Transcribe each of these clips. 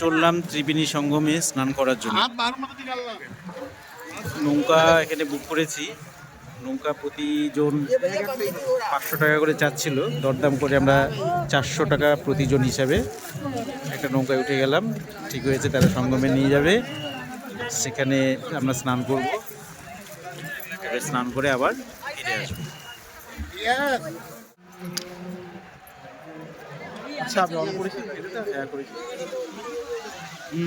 চললাম ত্রিবেণী সঙ্গমে স্নান করার জন্য। নৌকা এখানে বুক করেছি। নৌকা প্রতিজন পাঁচশো টাকা করে চাচ্ছিল। দরদাম করে আমরা চারশো টাকা প্রতিজন হিসাবে একটা নৌকায় উঠে গেলাম। ঠিক হয়েছে তারা সঙ্গমে নিয়ে যাবে। সেখানে আমরা স্নান করব। এবার স্নান করে আবার ফিরে আসব। আচ্ছা আপনি অন করেছেন? হ্যাঁ করেছি। আমরা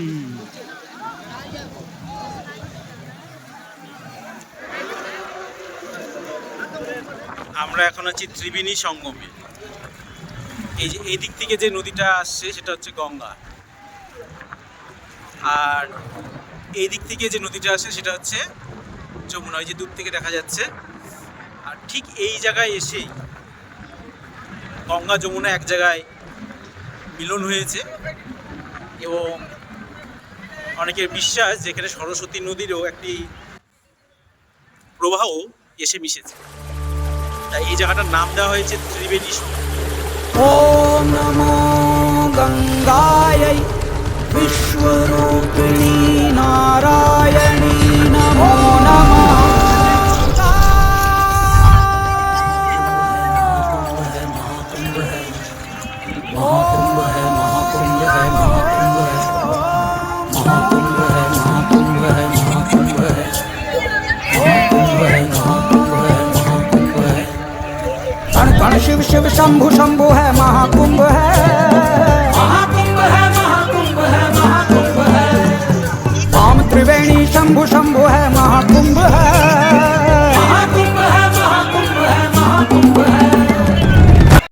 এখন আছি ত্রিবেণী সঙ্গমে। এই যে, এই দিক থেকে যে নদীটা আসছে, সেটা হচ্ছে গঙ্গা। আর এই দিক থেকে যে নদীটা আসে সেটা হচ্ছে যমুনা। ওই যে দূর থেকে দেখা যাচ্ছে। আর ঠিক এই জায়গায় এসেই গঙ্গা, যমুনা এক জায়গায় মিলন হয়েছে। এবং অনেকের বিশ্বাস যেখানে সরস্বতী নদীরও একটি প্রবাহ এসে মিশেছে। তাই এই জায়গাটার নাম দেওয়া হয়েছে ত্রিবেণী গঙ্গায় বিশ্বরূপিণী शंभु शंभु है महाकुंभ है। महाकुंभ है महाकुंभ है महाकुंभ है। राम त्रिवेणी शंभु शंभु है महाकुंभ है।